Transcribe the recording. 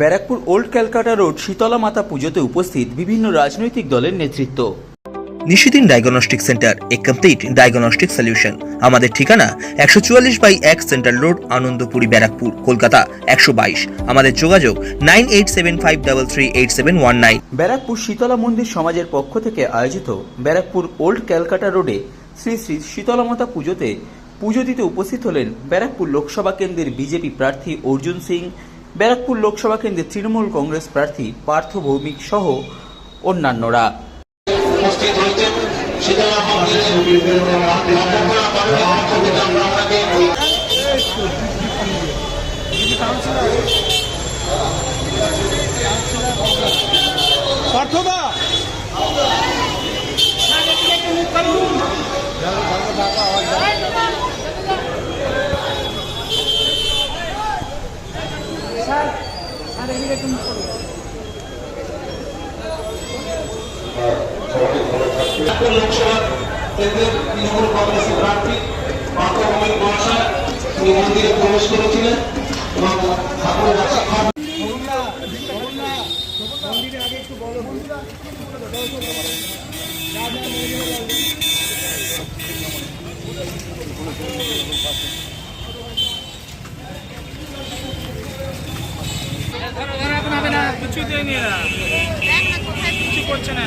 Barrackpore old Calcutta road Shitala Mata পুজোতে উপস্থিত বিভিন্ন রাজনৈতিক দলের নেতৃত্ব। Nishidin diagnostic centre a complete diagnostic solution. আমাদের ঠিকানা একশো চুয়াল্লিশ বাই এক সেন্ট্রাল রোড আনন্দপুরি ব্যারাকপুর কলকাতা একশো বাইশ। আমাদের যোগাযোগ nine eight seven five double three eight seven one nine. Barrackpore Shitala মন্দির সমাজের পক্ষ থেকে আয়োজিত ব্যারাকপুর ওল্ড ক্যালকাটা রোডে শ্রী শ্রী শীতলা মাতা পুজোতে পুজো দিতে উপস্থিত হলেন ব্যারাকপুর লোকসভা কেন্দ্রের বিজেপি প্রার্থী অর্জুন সিং ব্যারাকপুর লোকসভা কেন্দ্রে তৃণমূল কংগ্রেস প্রার্থী পার্থ ভৌমিক সহ অন্যান্যরা। উপস্থিত হয়েছেন শীতলা মন্দিরে মহাপ্রভুরা পালনের পক্ষ থেকে আমরা আপনাকে পার্থদা ব্যারাকপুর লোকসভা কেন্দ্রের তৃণমূল কংগ্রেসের প্রার্থী পার্থভূমিক মহাশয় তিনি মন্দিরে প্রবেশ করেছিলেন এবং ঠাকুরের আশীর্বাদ কিছু দেয়নি কিছু করছে না